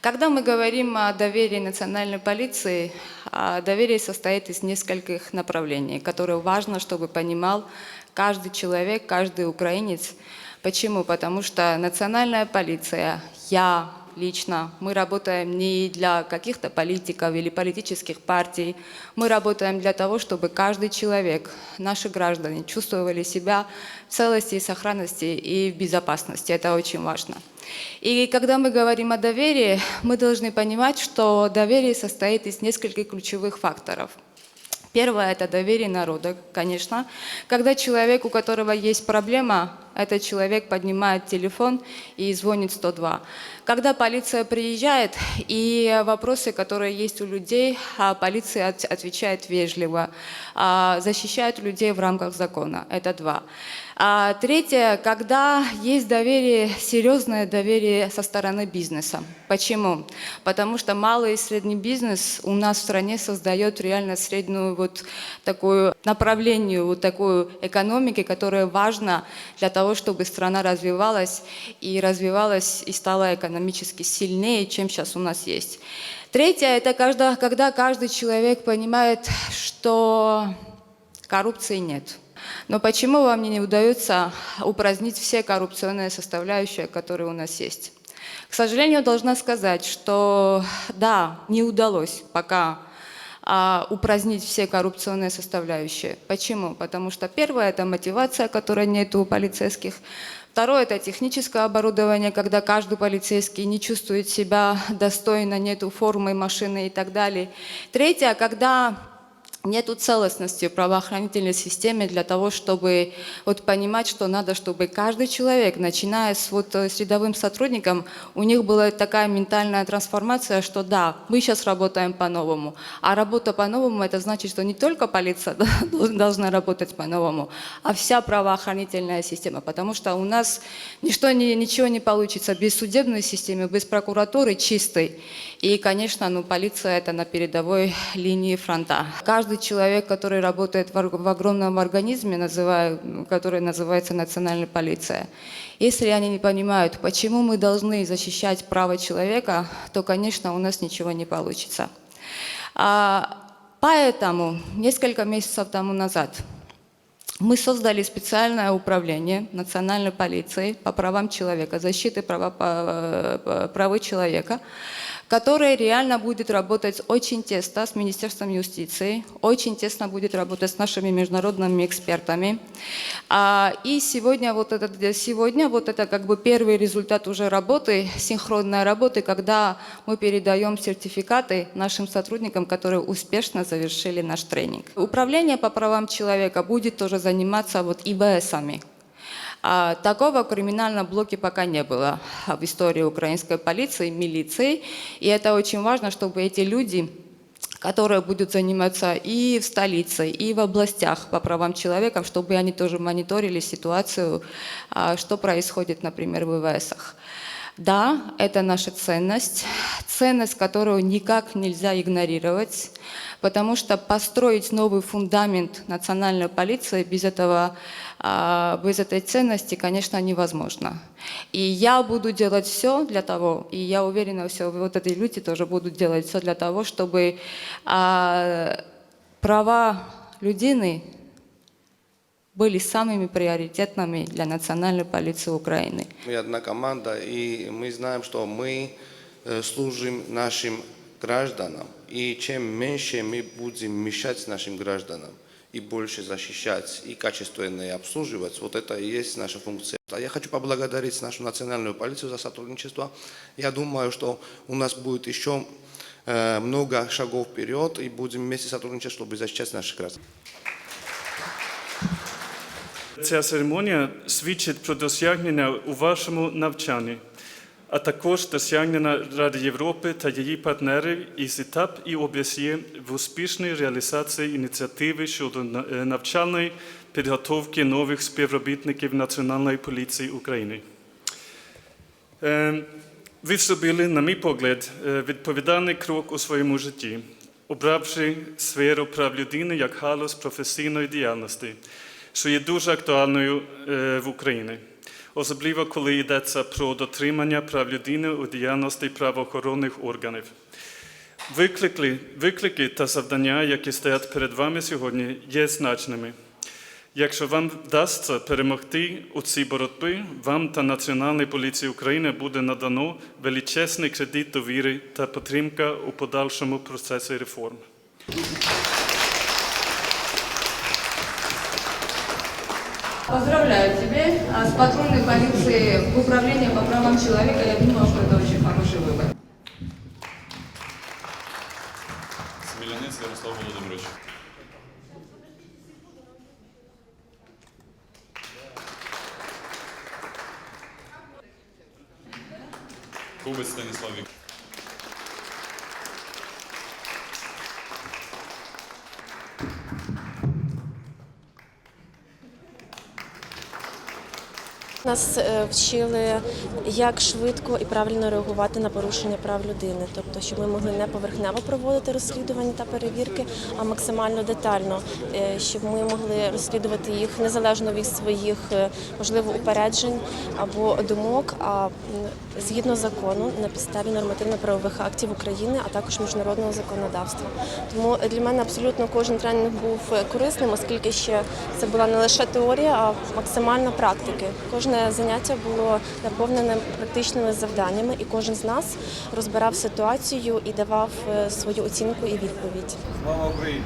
Когда мы говорим о доверии национальной полиции, а, доверие состоит из нескольких направлений, которые важно, чтобы понимал каждый человек, каждый украинец. Почему? Потому что национальная полиция, я лично, мы работаем не для каких-то политиков или политических партий, мы работаем для того, чтобы каждый человек, наши граждане чувствовали себя в целости и сохранности и в безопасности. Это очень важно. И когда мы говорим о доверии, мы должны понимать, что доверие состоит из нескольких ключевых факторов. Первое – это доверие народа, конечно. Когда человек, у которого есть проблема, этот человек поднимает телефон и звонит 102. Когда полиция приезжает, и вопросы, которые есть у людей, а полиция от- отвечает вежливо, а, защищает людей в рамках закона. Это два. А третье, когда есть доверие, серьезное доверие со стороны бизнеса. Почему? Потому что малый и средний бизнес у нас в стране создает реально среднюю вот такую направлению, вот такую экономики, которая важна для того, чтобы страна развивалась и развивалась и стала экономически сильнее, чем сейчас у нас есть. Третье, это когда, когда каждый человек понимает, что коррупции нет. Но почему вам не удается упразднить все коррупционные составляющие, которые у нас есть? К сожалению, должна сказать, что да, не удалось пока а, упразднить все коррупционные составляющие. Почему? Потому что первое – это мотивация, которой нет у полицейских. Второе – это техническое оборудование, когда каждый полицейский не чувствует себя достойно, нету формы машины и так далее. Третье – когда нету целостности в правоохранительной системе для того, чтобы вот понимать, что надо, чтобы каждый человек, начиная с, вот, э, с рядовым сотрудником, у них была такая ментальная трансформация, что да, мы сейчас работаем по-новому. А работа по-новому, это значит, что не только полиция должна работать по-новому, а вся правоохранительная система. Потому что у нас ничто, не, ничего не получится без судебной системы, без прокуратуры чистой. И, конечно, ну, полиция это на передовой линии фронта. Каждый человек, который работает в, огромном организме, который называется национальная полиция, если они не понимают, почему мы должны защищать право человека, то, конечно, у нас ничего не получится. А, поэтому несколько месяцев тому назад мы создали специальное управление национальной полиции по правам человека, защиты права, э, правы человека, которое реально будет работать очень тесно с Министерством юстиции, очень тесно будет работать с нашими международными экспертами. А, И сегодня вот, этот, сегодня вот это как бы первый результат уже работы, синхронной работы, когда мы передаем сертификаты нашим сотрудникам, которые успешно завершили наш тренинг. Управление по правам человека будет тоже заниматься вот ИБСами, а такого в криминальном блоке пока не было в истории украинской полиции, милиции. И это очень важно, чтобы эти люди, которые будут заниматься и в столице, и в областях по правам человека, чтобы они тоже мониторили ситуацию, а, что происходит, например, в ИВСах. Да, это наша ценность, ценность, которую никак нельзя игнорировать, потому что построить новый фундамент национальной полиции без этого, а, без этой ценности, конечно, невозможно. И я буду делать все для того, и я уверена, все вот эти люди тоже будут делать все для того, чтобы а, права людины были самыми приоритетными для национальной полиции Украины. Мы одна команда, и мы знаем, что мы э, служим нашим гражданам. И чем меньше мы будем мешать нашим гражданам и больше защищать и качественно обслуживать, вот это и есть наша функция. А Я хочу поблагодарить нашу национальную полицию за сотрудничество. Я думаю, что у нас будет еще э, много шагов вперед, и будем вместе сотрудничать, чтобы защищать наших граждан. Ця церемонія свідчить про досягнення у вашому навчанні, а також досягнення Ради Європи та її партнерів із етап і ОБСЄ в успішній реалізації ініціативи щодо е, навчальної підготовки нових співробітників Національної поліції України. Е, Ви зробили, на мій погляд, е, відповідальний крок у своєму житті, обравши сферу прав людини як галузь професійної діяльності, що є дуже актуальною е, в Україні. особливо коли йдеться про дотримання прав людини у діяльності правоохоронних органів. Виклики, виклики та завдання, які стоять перед вами сьогодні, є значними. Якщо вам вдасться перемогти у цій боротьбі, вам та Національній поліції України буде надано величезний кредит довіри та підтримка у подальшому процесі реформ. Поздравляю тебя а с патрульной полиции в управлении по правам человека. Я думаю, что это очень хороший выбор. Смілянець Ярослав Володимирович. Кубець Станіслав Вік. Нас вчили, як швидко і правильно реагувати на порушення прав людини, тобто, щоб ми могли не поверхнево проводити розслідування та перевірки, а максимально детально, е, щоб ми могли розслідувати їх незалежно від своїх, е, можливо, упереджень або думок, а згідно закону на підставі нормативно-правових актів України, а також міжнародного законодавства. Тому для мене абсолютно кожен тренінг був е, корисним, оскільки ще це була не лише теорія, а максимально практики. Кожне заняття було наповнене практичними завданнями, і кожен з нас розбирав ситуацію і давав е, свою оцінку і відповідь. Слава Україні!